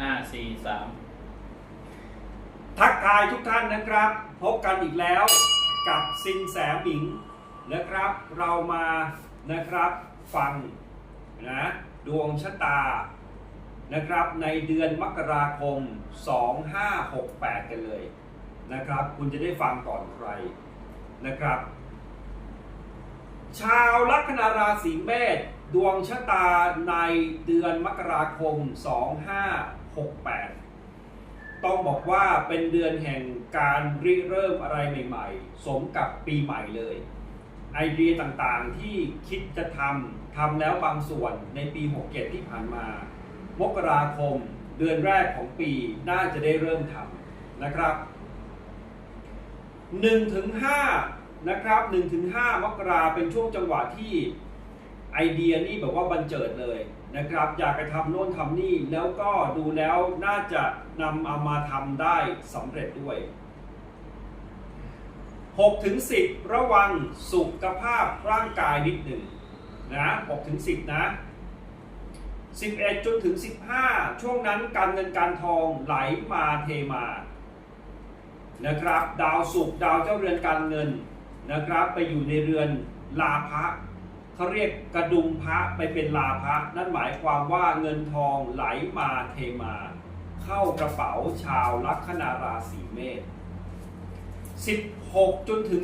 ห้าสี่สามทักทายทุกท่านนะครับ พบกันอีกแล้วกับซินแสหมิงนะครับ เรามานะครับฟังนะดวงชะตานะครับในเดือนมกราคม 2568 กันเลยนะครับ คุณจะได้ฟังก่อนใครนะครับ ชาวลัคนาราศีเมษ ดวงชะตาในเดือนมกราคม 2568 ต้องบอกว่าเป็นเดือนแห่งการริเริ่มอะไรใหม่ ๆ สมกับปีใหม่เลย ไอเดียต่างๆที่คิดจะทำทำแล้วบางส่วนในปี 67 ที่ผ่านมา มกราคมเดือนแรกของปีน่าจะได้เริ่มทำนะครับ1ถึง5นะครับ1ถึง5มกราเป็นช่วงจังหวะที่ ไอเดียนี่แบบว่าบันเจิดเลยนะครับ อยากไปทำโน่นทำนี่แล้วก็ดูแล้วน่าจะนำเอามาทำได้สำเร็จด้วย6ถึง10 ระวังสุขภาพร่างกายนิดหนึ่งนะ6ถึง10 นะ 11 จนถึง 15 ช่วงนั้นการเงินการทองไหลมาเทมานะครับ ดาวศุกร์ดาวเจ้าเรือนการเงินนะครับ ไปอยู่ในเรือนลาภะ เขาเรียกกระดุมพระไปเป็นลาภะนั่นหมายความว่าเงินทองไหลมาเทมา เข้ากระเป๋าชาวลัคนาราศีเมษ16 จนถึง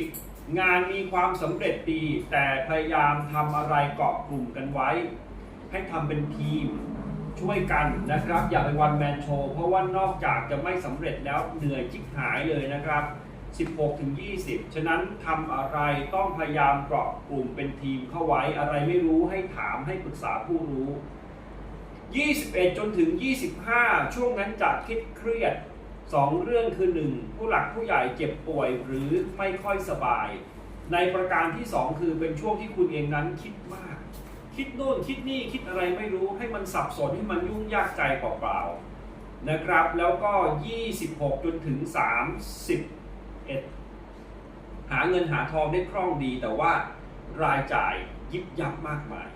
20 งานมีความสำเร็จดี แต่พยายามทำอะไรเกาะกลุ่มกันไว้ ให้ทำเป็นทีมช่วยกันนะครับ อย่าไปวันแมนโชเพราะว่านอกจากจะไม่สำเร็จแล้วเหนื่อยจิบหายเลยนะครับ 16 ถึง 20 ฉะนั้นทำอะไรต้องพยายามเกาะกลุ่มเป็นทีมเข้าไว้อะไรไม่รู้ให้ถามให้ปรึกษาผู้รู้ 21 จนถึง 25 ช่วงนั้นจะคิดเครียดสองเรื่องคือ 1. ผู้หลักผู้ใหญ่เจ็บป่วยหรือไม่ค่อยสบาย ในประการที่ 2 คือเป็นช่วงที่คุณเองนั้นคิดมาก คิดโน่นคิดนี่คิดอะไรไม่รู้ให้มันสับสนให้มันยุ่งยากใจเปล่าๆนะครับแล้วก็ 26 จนถึง 31หาเงินหาทองได้คล่องดี แต่ว่ารายจ่ายยิบยับมากมาย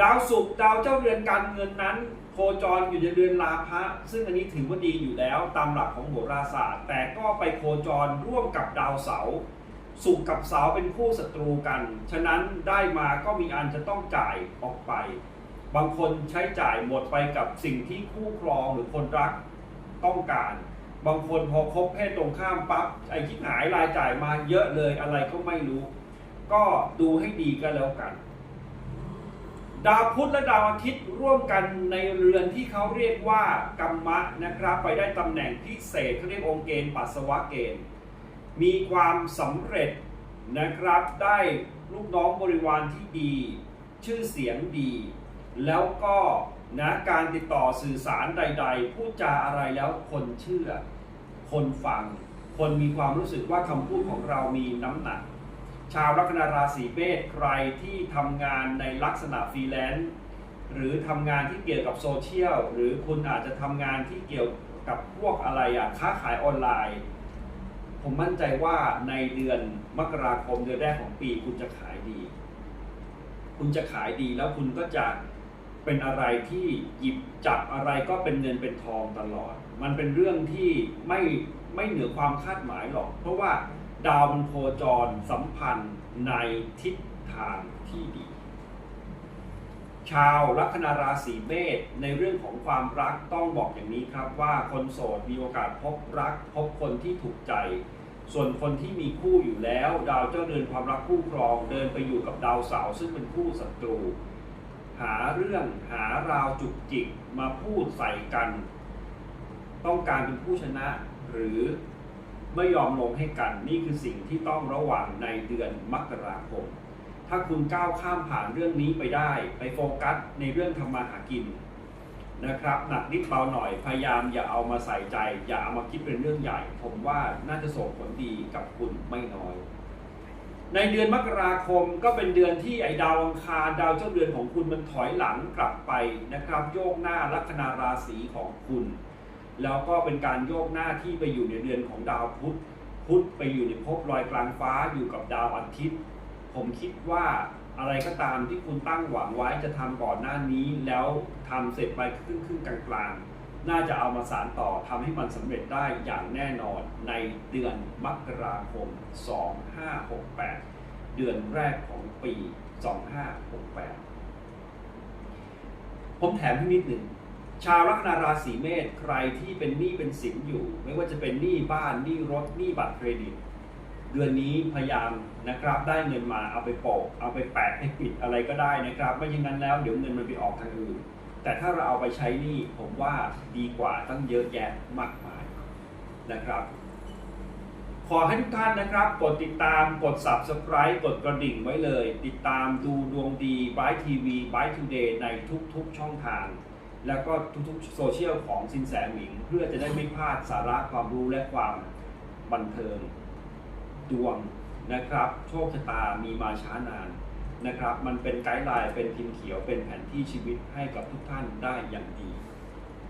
ดาวศุกร์ดาวเจ้าเรือนการเงินนั้น โคจรอยู่ในเรือนลาภะซึ่งอันนี้ถือว่าดีอยู่แล้วตามหลักของโหราศาสตร์ แต่ก็ไปโคจรร่วมกับดาวเสาร์ศุกร์กับเสาเป็นคู่ศัตรูกัน ฉะนั้นได้มาก็มีอันจะต้องจ่ายออกไป บางคนใช้จ่ายหมดไปกับสิ่งที่คู่ครองหรือคนรักต้องการ บางคนพอคบเพศตรงข้ามปั๊บไอ้ที่หายรายจ่ายมาเยอะเลยอะไรก็ไม่รู้ ก็ดูให้ดีก็แล้วกัน ดาวพุธและดาวอาทิตย์ร่วมกันในเรือนที่เขาเรียกว่ากรรมะนะครับ ไปได้ตำแหน่งพิเศษเขาเรียกองค์เกณฑ์ปัสสาวะเกณฑ์ มีความสำเร็จนะครับได้ลูกน้องบริวารที่ดี ชื่อเสียงดี แล้วก็ นะการติดต่อสื่อสารใด ๆ พูดจาอะไรแล้วคนเชื่อ คนฟัง คนมีความรู้สึกว่าคำพูดของเรามีน้ำหนัก ชาวลัคนาราศีเมษใครที่ทำงานในลักษณะฟรีแลนซ์หรือทำงานที่เกี่ยวกับโซเชียลหรือคุณอาจจะทำงานที่เกี่ยวกับพวกอะไรอะค้าขายออนไลน์ ผมมั่นใจว่าในเดือนมกราคมเดือนแรกของปีคุณจะขายดี คุณจะขายดีแล้วคุณก็จะ เป็นอะไรที่หยิบจับอะไรก็เป็นเงินเป็นทองตลอด มันเป็นเรื่องที่ไม่ไม่เหนือความคาดหมายหรอก เพราะว่าดาวมันโคจรสัมพันธ์ในทิศทางที่ดี ชาวลัคนาราศีเมษในเรื่องของความรักต้องบอกอย่างนี้ครับว่าคนโสดมีโอกาสพบรัก พบคนที่ถูกใจ ส่วนคนที่มีคู่อยู่แล้ว ดาวเจ้าเรือนความรักคู่ครองเดินไปอยู่กับดาวเสาร์ซึ่งเป็นคู่ศัตรู หาเรื่องหาราวจุกจิกมาพูดใส่กัน ต้องการเป็นผู้ชนะ หรือไม่ยอมลงให้กันนี่คือสิ่งที่ต้องระวังในเดือนมกราคม ถ้าคุณก้าวข้ามผ่านเรื่องนี้ไปได้ ไปโฟกัสในเรื่องทำมาหากินนะครับหนักนิดเบาหน่อยพยายามอย่าเอามาใส่ใจ อย่าเอามาคิดเป็นเรื่องใหญ่ ผมว่าน่าจะส่งผลดีกับคุณไม่น้อย ในเดือนมกราคมก็เป็นเดือนที่ไอ้ดาวอังคารดาวเจ้าเดือนของคุณมันถอยหลังกลับไปนะครับ โยกหน้าลัคนาราศีของคุณ แล้วก็เป็นการโยกหน้าที่ไปอยู่ในเดือนของดาวพุธพุธไปอยู่ในภพลอยกลางฟ้าอยู่กับดาวอาทิตย์ ผมคิดว่าอะไรก็ตามที่คุณตั้งหวังไว้จะทำก่อนหน้านี้ แล้วทำเสร็จไปครึ่งครึ่งๆกลางๆ น่าจะเอามาสารต่อทำให้มันสำเร็จได้อย่างแน่นอนในเดือนมกราคม 2568 เดือนแรกของปี 2568 ผมแถมให้นิดหนึ่ง ชาวลัคนาราศีเมษใครที่เป็นหนี้เป็นสินอยู่ ไม่ว่าจะเป็นหนี้บ้านหนี้รถหนี้บัตรเครดิต เดือนนี้พยายามนะครับได้เงินมาเอาไปโปะเอาไปแปะให้ปิดอะไรก็ได้นะครับไม่อย่างนั้นแล้วเดี๋ยวเงินมันไปออกทางอื่น แต่ถ้าเราเอาไปใช้นี้ผมว่าดีกว่าตั้งเยอะแยะมากมายนะครับ ขอให้ทุกท่านนะครับ กดติดตามกด subscribe กดกระดิ่งไว้เลย ติดตามดูดวงดี Bright TV Bright Today ในทุกๆช่องทาง แล้วก็ทุกๆโซเชียลของสินแสหมิง เพื่อจะได้ไม่พลาดสาระความรู้และความบันเทิงดวงนะครับ โชคชะตามีมาช้านาน นะครับ มันเป็นไกด์ไลน์เป็นพิมพ์เขียวเป็นแผนที่ชีวิตให้กับทุกท่านได้อย่างดี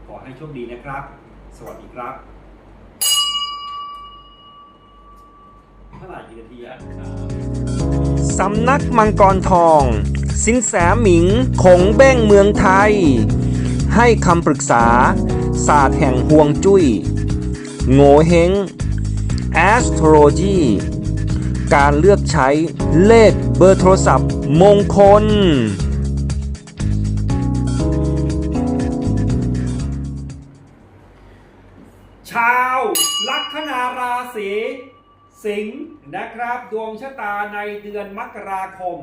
ขอให้โชคดีนะครับ สวัสดีครับเท่าไหร่กี่นาทีอะสำนักมังกรทอง สินแสหมิงคงเบ้งเมืองไทย ให้คำปรึกษา ศาสตร์แห่งห่วงจุย้ยโง่เฮง astrology การเลือกใช้เลข บอร์โทรศัพท์ มงคล ชาวลัคนาราศีสิงห์นะครับ ดวงชะตาในเดือนมกราคม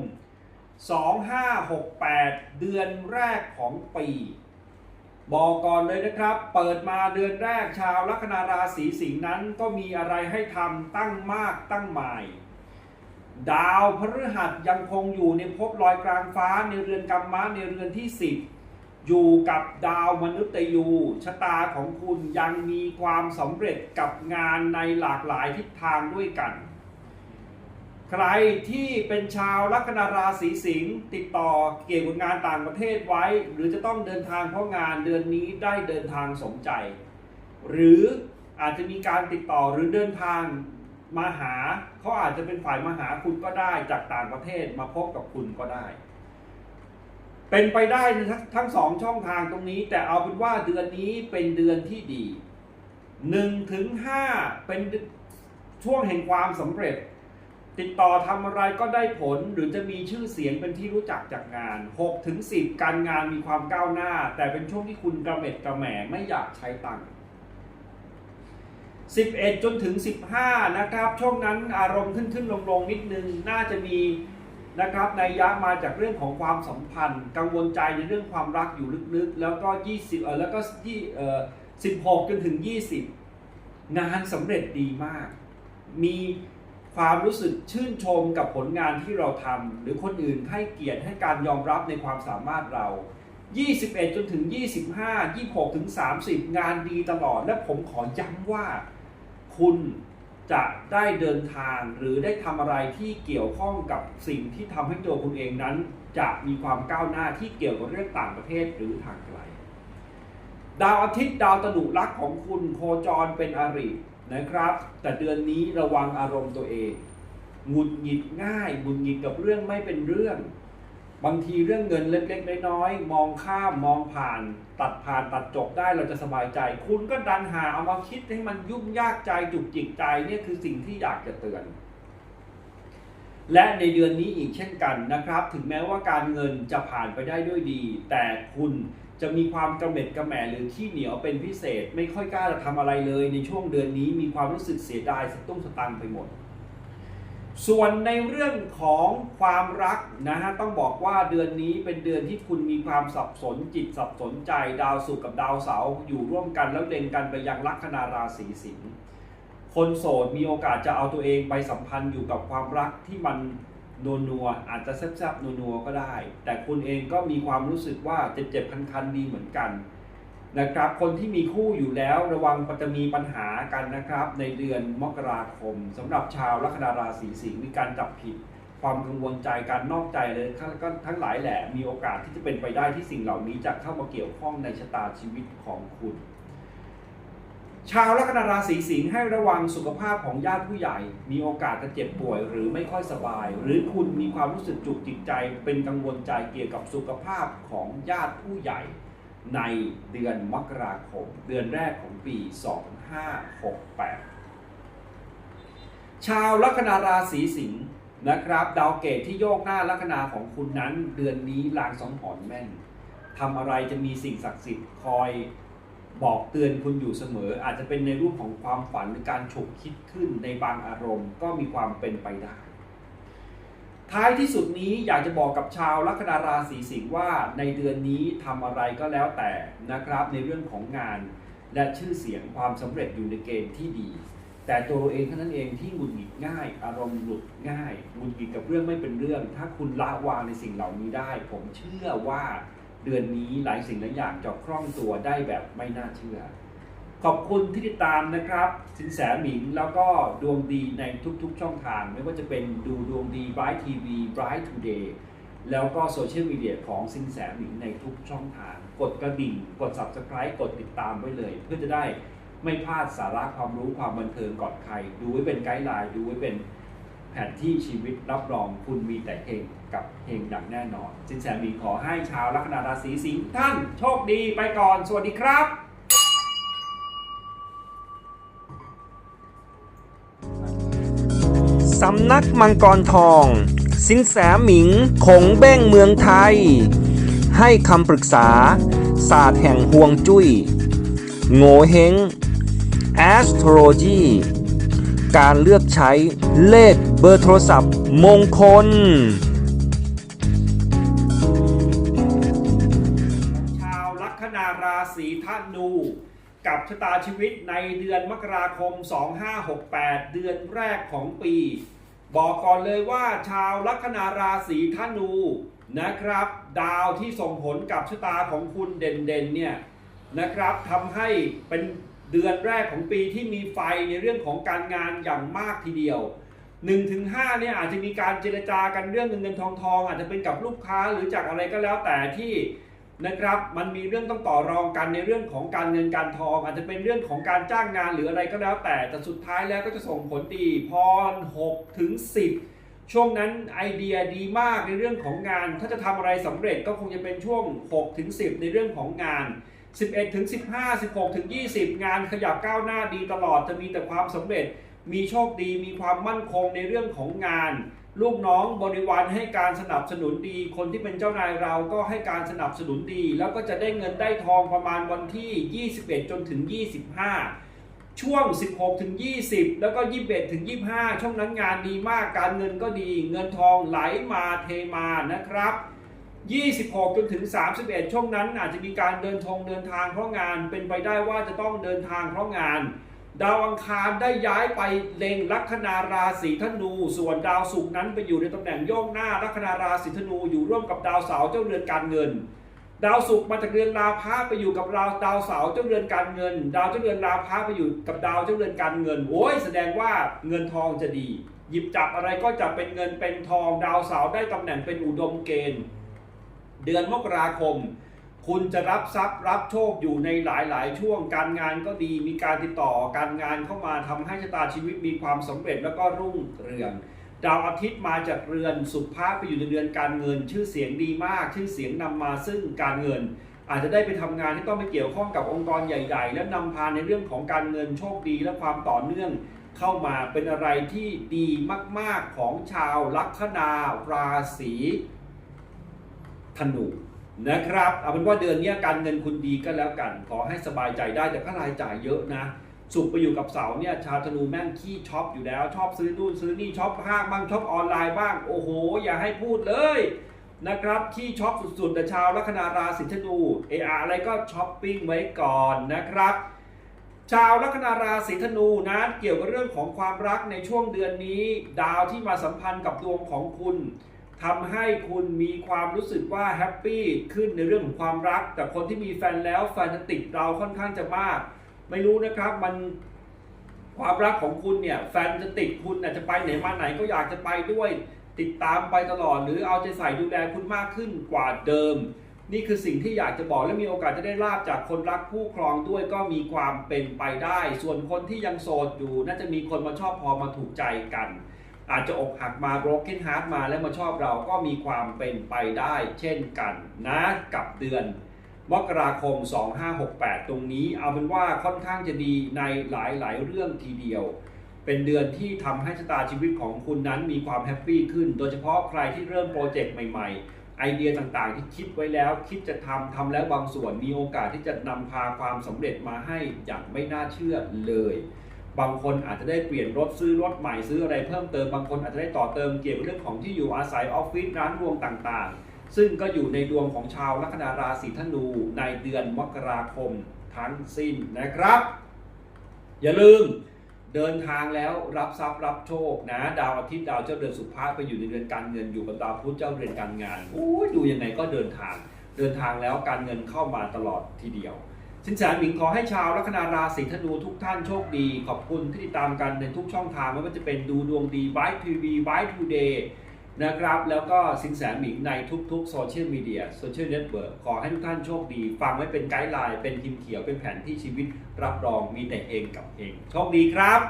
2568 เดือนแรกของปีบอกก่อนเลยนะครับ เปิดมาเดือนแรกชาวลัคนาราศีสิงห์นั้นก็มีอะไรให้ทำตั้งมากตั้งหมาย ดาวพฤหัสยังคงอยู่ในภพลอยกลางฟ้าในเรือนกรรมะในเรือนที่ 10 อยู่กับดาวมนุษย์ยูชะตาของคุณยังมีความสำเร็จกับงานในหลากหลายทิศทางด้วยกัน ใครที่เป็นชาวลัคนาราศีสิงห์ติดต่อเกี่ยวกับงานต่างประเทศไว้ หรือจะต้องเดินทางเพราะงานเดือนนี้ได้เดินทางสมใจ หรืออาจจะมีการติดต่อหรือเดินทาง มาหาเขาอาจจะเป็นฝ่ายมาหาคุณก็ได้จากต่างประเทศมาพบกับคุณก็ได้ เป็นไปได้ทั้งสองช่องทางตรงนี้ แต่เอาเป็นว่าเดือนนี้เป็นเดือนที่ดี1ถึง5เป็นช่วงแห่งความสำเร็จ ติดต่อทำอะไรก็ได้ผลหรือจะมีชื่อเสียงเป็นที่รู้จักจากงาน6ถึง10 การงานมีความก้าวหน้า แต่เป็นช่วงที่คุณกระเม็ดกระแหม่ไม่อยากใช้ตังค์ 11 จนถึง 15 นะครับ ช่วงนั้นอารมณ์ขึ้นขึ้นลงลงนิดนึง น่าจะมีนะครับในยะมาจากเรื่องของความสัมพันธ์ กังวลใจในเรื่องความรักอยู่ลึกๆ แล้วก็ 20เออแล้วก็ที่เออ16 จนถึง 20 งานสำเร็จดีมาก มีความรู้สึกชื่นชมกับผลงานที่เราทำหรือคนอื่นให้เกียรติให้การยอมรับในความสามารถเรา 21 จนถึง 25 26 ถึง 30 งานดีตลอดและผมขอย้ำว่า คุณจะได้เดินทางหรือได้ทำอะไรที่เกี่ยวข้องกับสิ่งที่ทำให้ตัวคุณเองนั้น จะมีความก้าวหน้าที่เกี่ยวกับเรื่องต่างประเทศหรือทางไกล ดาวอาทิตย์ดาวตนุรักของคุณโคจรเป็นอรินะครับ แต่เดือนนี้ระวังอารมณ์ตัวเองหงุดหงิดง่ายหงุดหงิดกับเรื่องไม่เป็นเรื่อง บางทีเรื่องเงินเล็กๆน้อยๆมองข้ามมองผ่าน ตัดผ่านตัดจบได้เราจะสบายใจ คุณก็ดันหาเอามาคิดให้มันยุ่งยากใจจุกจิกใจเนี่ยคือสิ่งที่อยากจะเตือน และในเดือนนี้อีกเช่นกันนะครับ ถึงแม้ว่าการเงินจะผ่านไปได้ด้วยดี แต่คุณจะมีความกระเม็ดกระแหม่หรือขี้เหนียวเป็นพิเศษ ไม่ค่อยกล้าจะทำอะไรเลย ในช่วงเดือนนี้มีความรู้สึกเสียดายสตุ้งสตังไปหมด ส่วนในเรื่องของความรักนะฮะต้องบอกว่าเดือนนี้เป็นเดือนที่คุณมีความสับสนจิตสับสนใจดาวศุกร์กับดาวเสาร์อยู่ร่วมกันแล้วเล็งกันไปยังลัคนาราศีสิงห์คนโสดมีโอกาสจะเอาตัวเองไปสัมพันธ์อยู่กับความรักที่มันนัวนัวๆอาจจะแซ่บๆนัวนัวๆก็ได้ แต่คุณเองก็มีความรู้สึกว่าเจ็บๆคันๆดีเหมือนกัน นะครับ คนที่มีคู่อยู่แล้วระวังจะมีปัญหากันนะครับ ในเดือนมกราคมสำหรับชาวลัคนาราศีสิงห์มีการจับผิด ความกังวลใจการนอกใจเลยก็ทั้งหลายแหละมีโอกาสที่จะเป็นไปได้ที่สิ่งเหล่านี้จะเข้ามาเกี่ยวข้องในชะตาชีวิตของคุณ ชาวลัคนาราศีสิงห์ให้ระวังสุขภาพของญาติผู้ใหญ่ มีโอกาสจะเจ็บป่วย หรือไม่ค่อยสบาย หรือคุณมีความรู้สึกจุกจิตใจ เป็นกังวลใจเกี่ยวกับสุขภาพของญาติผู้ใหญ่ ในเดือนมกราคม เดือนแรกของปี 2568 ชาวลัคนาราศีสิงห์นะครับ ดาวเกตที่โยกหน้าลัคนาของคุณนั้น เดือนนี้ลางสองหอนแม่นทำอะไรจะมีสิ่งศักดิ์สิทธิ์คอยบอกเตือนคุณอยู่เสมอ อาจจะเป็นในรูปของความฝันหรือการฉกคิดขึ้นในบางอารมณ์ก็มีความเป็นไปได้ ท้ายที่สุดนี้อยากจะบอกกับชาวลัคนาราศีสิงห์ว่าในเดือนนี้ทำอะไรก็แล้วแต่นะครับ ในเรื่องของงานและชื่อเสียงความสำเร็จอยู่ในเกณฑ์ที่ดี แต่ตัวเราเองเท่านั้นเองที่หงุดหงิดง่าย อารมณ์หลุดง่ายหงุดหงิดกับเรื่องไม่เป็นเรื่อง ถ้าคุณละวางในสิ่งเหล่านี้ได้ ผมเชื่อว่าเดือนนี้หลายสิ่งหลายอย่างจะคล่องตัวได้แบบไม่น่าเชื่อ ขอบคุณที่ติดตามนะครับ สินแสหมิงแล้วก็ดวงดีในทุกๆช่องทาง ไม่ว่าจะเป็นดูดวงดี Bright TV Bright Today แล้วก็โซเชียลมีเดียของสินแสหมิงในทุกช่องทาง กดกระดิ่ง กด Subscribe กดติดตามไว้เลย เพื่อจะได้ไม่พลาดสาระความรู้ความบันเทิงก่อนใคร ดูไว้เป็นไกด์ไลน์ดูไว้เป็นแผนที่ชีวิตรับรองคุณมีแต่เฮงกับเฮงอย่างแน่นอน สินแสหมิงขอให้ชาวลัคนาราศีสิงห์ท่านโชคดีไปก่อน สวัสดีครับ สำนักมังกรทอง สินแสหมิงคงเบ้งเมืองไทย ให้คำปรึกษา ศาสตร์แห่งห่วงจุย้ย โงเฮง astrology การเลือกใช้เลขเบอร์โทรศัพท์มงคล กับชะตาชีวิตในเดือนมกราคม 2568 เดือนแรกของปี บอกก่อนเลยว่าชาวลัคนาราศีธนูนะครับ ดาวที่ส่งผลกับชะตาของคุณเด่นๆเนี่ยนะครับทำให้เป็นเดือนแรกของปีที่มีไฟในเรื่องของการงานอย่างมากทีเดียว1-5เนี่ยอาจจะมีการเจรจากันเรื่องเงินเงินทองทองอาจจะเป็นกับลูกค้าหรือจากอะไรก็แล้วแต่ที่ นะครับ มันมีเรื่องต้องต่อรองกันในเรื่องของการเงินการทอง อาจจะเป็นเรื่องของการจ้างงานหรืออะไรก็แล้วแต่แต่สุดท้ายแล้วก็จะส่งผลดีพร6ถึง10 ช่วงนั้นไอเดียดีมากในเรื่องของงาน ถ้าจะทำอะไรสำเร็จก็คงจะเป็นช่วง6ถึง10 ในเรื่องของงาน 11ถึง15 16ถึง20 งานขยับก้าวหน้าดีตลอดจะมีแต่ความสำเร็จ มีโชคดีมีความมั่นคงในเรื่องของงาน ลูกน้องบริวารให้การสนับสนุนดี คนที่เป็นเจ้านายเราก็ให้การสนับสนุนดี แล้วก็จะได้เงินได้ทองประมาณวันที่ 21 จนถึง 25 ช่วง 16 ถึง 20 แล้วก็ 21 ถึง 25 ช่วงนั้นงานดีมากการเงินก็ดี เงินทองไหลมาเทมานะครับ 26 จนถึง 31 ช่วงนั้นอาจจะมีการเดินทงเดินทางเพราะงานเป็นไปได้ว่าจะต้องเดินทางเพราะงาน ดาวอังคารได้ย้ายไปเล็งลัคนาราศีธนู ส่วนดาวศุกร์นั้นไปอยู่ในตำแหน่งโยกหน้าลัคนาราศีธนูอยู่ร่วมกับดาวเสาร์เจ้าเรือนการเงิน ดาวศุกร์มาจากเรือนราพะไปอยู่กับดาวดาวเสาร์เจ้าเรือนการเงิน ดาวเจ้าเรือนราพะไปอยู่กับดาวเจ้าเรือนการเงินโอ้ยแสดงว่าเงินทองจะดี หยิบจับอะไรก็จะเป็นเงินเป็นทอง ดาวเสาร์ได้ตำแหน่งเป็นอุดมเกณฑ์ เดือนมกราคม คุณจะรับทรัพย์รับโชคอยู่ในหลาย ๆ ช่วงการงานก็ดีมีการติดต่อการงานเข้ามาทำให้ชะตาชีวิตมีความสำเร็จแล้วก็รุ่งเรืองดาวอาทิตย์มาจากเรือนสุภาพไปอยู่ในเรือนการเงิน ชื่อเสียงดีมาก ชื่อเสียงนำมาซึ่งการเงิน อาจจะได้ไปทำงานที่ต้องไปเกี่ยวข้องกับองค์กรใหญ่ ๆ และนำพาในเรื่องของการเงินโชคดีและความต่อเนื่อง เข้ามาเป็นอะไรที่ดีมาก ๆของชาวลัคนาราศีธนู นะครับเอาเป็นว่าเดือนนี้การเงินคุณดีก็แล้วกัน ขอให้สบายใจได้แต่ก็รายจ่ายเยอะนะสุกไปอยู่กับเสาเนี่ยชาวธนูแม่งขี้ช็อปอยู่แล้ว ชอบซื้อนู่นซื้อนี่ช็อปห้างบ้างช็อปออนไลน์บ้างโอ้โห อย่าให้พูดเลยนะครับขี้ช็อปสุดๆแต่ชาวลัคนาราศีธนูเอออะไรก็ช้อปปิ้งไว้ก่อนนะครับ ชาวลัคนาราศีธนูนะเกี่ยวกับเรื่องของความรักในช่วงเดือนนี้ ดาวที่มาสัมพันธ์กับดวงของคุณ ทำให้คุณมีความรู้สึกว่าแฮปปี้ขึ้นในเรื่องของความรัก แต่คนที่มีแฟนแล้วแฟนจะติดเราค่อนข้างจะมาก ไม่รู้นะครับมันความรักของคุณเนี่ยแฟนจะติดคุณอาจจะไปไหนมาไหนก็อยากจะไปด้วย ติดตามไปตลอด หรือเอาใจใส่ดูแลคุณมากขึ้นกว่าเดิม นี่คือสิ่งที่อยากจะบอกและมีโอกาสจะได้ลาบจากคนรักคู่ครองด้วยก็มีความเป็นไปได้ ส่วนคนที่ยังโสดอยู่น่าจะมีคนมาชอบพอมาถูกใจกัน อาจจะอกหักมา broken heart มาแล้วมาชอบเราก็มีความเป็นไปได้เช่นกันนะกับเดือนมกราคม 2568 ตรงนี้เอาเป็นว่าค่อนข้างจะดีในหลายๆ เรื่องทีเดียว เป็นเดือนที่ทำให้ชะตาชีวิตของคุณนั้นมีความแฮปปี้ขึ้น โดยเฉพาะใครที่เริ่มโปรเจกต์ใหม่ ๆไอเดียต่างๆที่คิดไว้แล้วคิดจะทำทำแล้วบางส่วนมีโอกาสที่จะนำพาความสำเร็จมาให้อย่างไม่น่าเชื่อเลย บางคนอาจจะได้เปลี่ยนรถซื้อรถใหม่ซื้ออะไรเพิ่มเติมบางคนอาจจะได้ต่อเติมเกี่ยวกับเรื่องของที่อยู่อาศัยออฟฟิศร้านรวงต่างๆ ซึ่งก็อยู่ในดวงของชาวลัคนาราศีธนูในเดือนมกราคมทั้งสิ้นนะครับ อย่าลืมเดินทางแล้วรับทรัพย์รับโชคนะ ดาวอาทิตย์ดาวเจ้าเดือนสุภาพไปอยู่ในเดือนการเงินอยู่กับดาวพุธเจ้าเดือนการงานโอ้ยดูยังไงก็เดินทาง เดินทางแล้วการเงินเข้ามาตลอดทีเดียว สินแสหมิงขอให้ชาวลัคนาราศีธนูทุกท่านโชคดี ขอบคุณที่ติดตามกันในทุกช่องทางไม่ว่าจะเป็นดูดวงดีบายทีวีบายทูเดย์นะครับ แล้วก็สินแสหมิงในทุกๆโซเชียลมีเดียโซเชียลเน็ตเวิร์กขอให้ทุกท่านโชคดี ฟังไว้เป็นไกด์ไลน์เป็นพิมพ์เขียวเป็นแผนที่ชีวิตรับรองมีแต่เองกับเอง โชคดีครับ